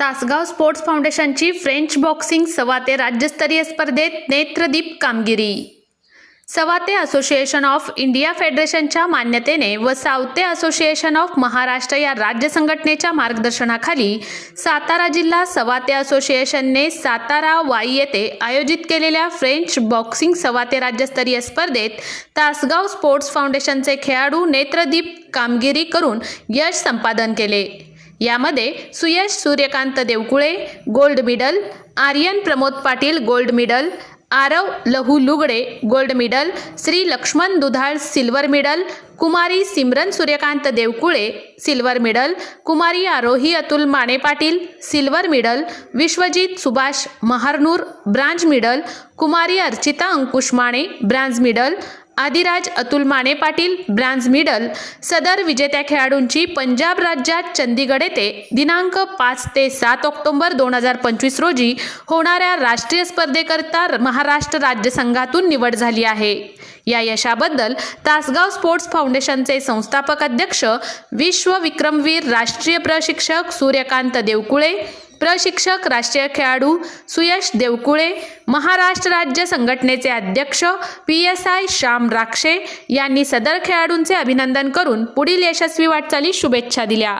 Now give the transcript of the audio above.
Tasgaon sports फाउंडेशनची French boxing savate राज्यस्तरीय स्पर्धेत नेत्रदीप कामगिरी. सवाते असोसिएशन ऑफ इंडिया फेडरेशनच्या मान्यतेने व सावते असोसिएशन ऑफ महाराष्ट्र या राज्य संघटनेच्या मार्गदर्शनाखाली सातारा जिल्हा सवाते असोसिएशनने सातारा वाई येथे आयोजित केलेल्या फ्रेंच बॉक्सिंग सवाते राज्यस्तरीय स्पर्धेत तासगाव स्पोर्ट्स फाउंडेशनचे खेळाडू नेत्रदीप कामगिरी करून यश संपादन केले. यामध्ये Suyash Suryakant Devkule gold medal Aryan Pramod Patil gold medal Aarav Lahu Lugade gold medal Shri Laxman Dudhal silver medal Kumari Simran Suryakant Devkule silver medal Kumari Aarohi Atul Mane Patil silver medal Vishwajit Subhash Maharnur bronze medal Kumari Archita Ankush Mane bronze medal Adiraj Atul Mane Patil bronze medal सदर विजेत्या खेळाडूंची पंजाब राज्यात चंदीगड येथे दिनांक पाच ते सात October दोन हजार पंचवीस रोजी होणाऱ्या राष्ट्रीय स्पर्धेकरता महाराष्ट्र राज्य संघातून निवड झाली आहे. या यशाबद्दल तासगाव स्पोर्ट्स फाउंडेशनचे संस्थापक अध्यक्ष विश्व विक्रमवीर राष्ट्रीय प्रशिक्षक सूर्यकांत देवकुळे प्रशिक्षक राष्ट्रीय खेळाडू सुयश देवकुळे महाराष्ट्र राज्य संघटनेचे अध्यक्ष P S I Shyam Rakshe यांनी सदर खेळाडूंचे अभिनंदन करून पुढील यशस्वी वाटचालीस शुभेच्छा दिल्या.